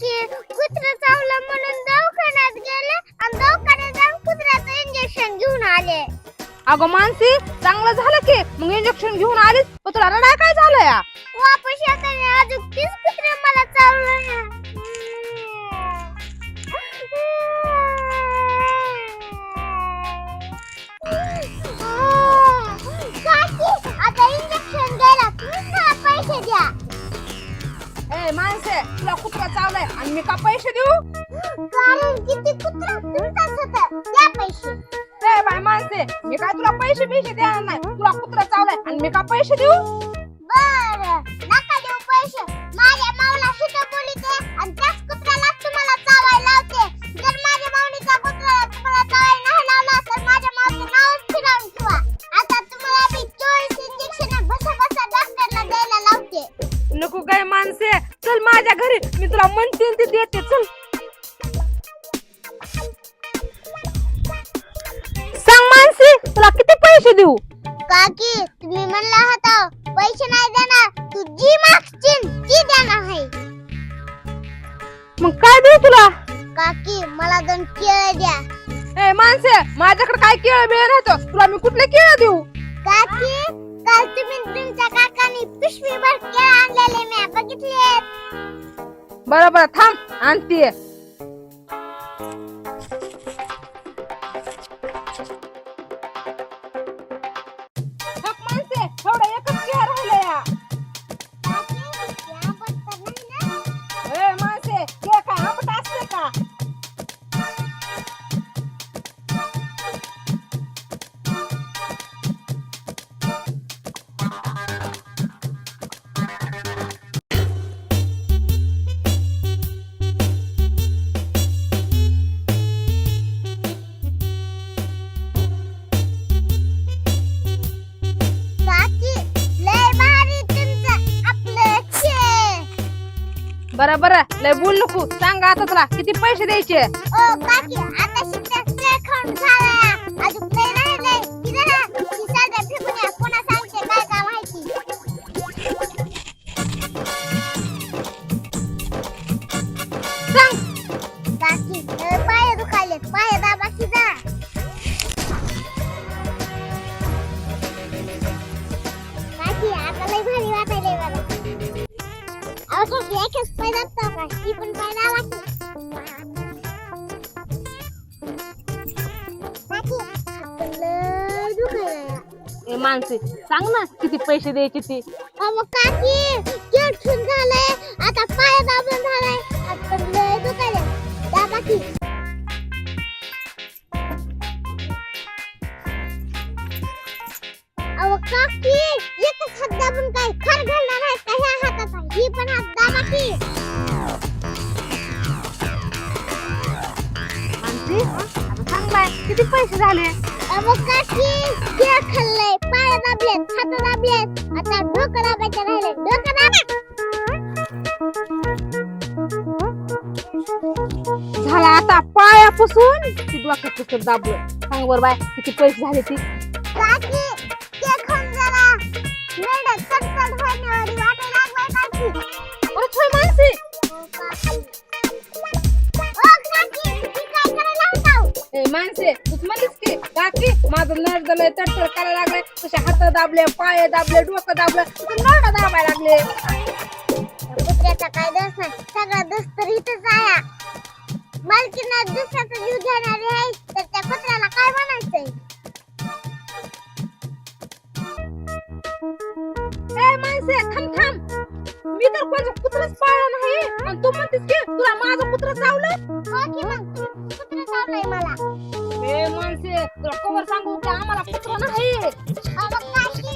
काकी कुत्र चावलं म्हणून दवाखान्यात गेले आणि दवाखान्यात जाऊन कुत्र्याचं इंजेक्शन घेऊन आले. अगं मानसी चांगलं झालं की. मग इंजेक्शन घेऊन आलीस पण तुला रडाय काय झालं या वापस येताना अजून तीच कुत्रे मला चावलं ए माणसे तुला कुत्रा चावलाय आणि मी का पैसे देऊ? कारण किती कुत्रा तुमचाच होता. द्या पैसे. ए बाय माणसे मी काय तुला पैसे पैसे देणार नाही? तुला कुत्रा चावलाय आणि मी का पैसे देऊ? बर नका देऊ पैसे. नको काय माणसे. चल माझ्या घरी. मी तुला म्हणतील ते देते. चल. सांग मानसी तुला किती पैसे देऊ? काकी तुम्ही म्हणला होता पैसे नाही देणार. तू जी मागशील ती देणार आहे. मग काय देऊ तुला? काकी मला दोन केळ द्या. ए माणसे माझ्याकडे काय केळ नव्हतं. तुला मी कुठले केळ देऊ? काकी काल तुम्ही तुमच्या काकांनी पिशवीभर केळं आणलेले मी. बघितले बरोबर थांब. आणतीये. बरं बरं. लय बोल नको. सांग आता तुला. किती पैसे द्यायचे? ओ काकी आता शिकता खेळ खाऊन झाला अजून लय राहिले किती ना खिसाच्या फेकून कोणा सांगते काय का माहिती सांग. काकी लय पाय दुखायले पाय दाबा की जा. काकी आता लय भारी वाटायले मला काकी एकच दाबता का ती पण पाय दाबा की काकी हात ए माणसे सांग ना किती पैसे द्यायचे ते अहो काकी केठून झालंय आता पाय दाबून झालाय आता लय दुखायले दाबा की अहो काकी एकच हात दाबून काय खर घालणार आता सांग बाय किती पैसे झाले? काकी केळ खाल्लंय? पाय दाबलेत हात दाबलेत. आता डोकं दाबायचं राहिले डोकं दाबा. झाला आता पायापासून. ती डोक्यापासून दाबलं. सांग बरं बाय किती पैसे झाले ती? काकी ते खाऊन जरा मेंढ्या चटचट होण्यावारी वाटायला लागलाय काकी. माणसे तूच म्हणलीस की काकी माझं नळ झालंय तडतड करायला लागलंय. तसे हात दाबले पाय दाबले डोकं दाबलं तू नळ दाबायला लागले. कुत्र्याचा काय दोष नाही. सगळा दोष तर इथंच आहे. मालकीनं दुसऱ्याचा जीव घेणारी आहे तर त्या कुत्र्याला काय म्हणायचंय? ए माणसे थांब थांब. मी तर कोणचं कुत्रच पाळलं नाही. आणि तू म्हणतेस की तुला माझं कुत्र चावलं? हो की मग. माणसे तुला कवर सांगू की? आम्हाला कुत्र नाही. अहो काकी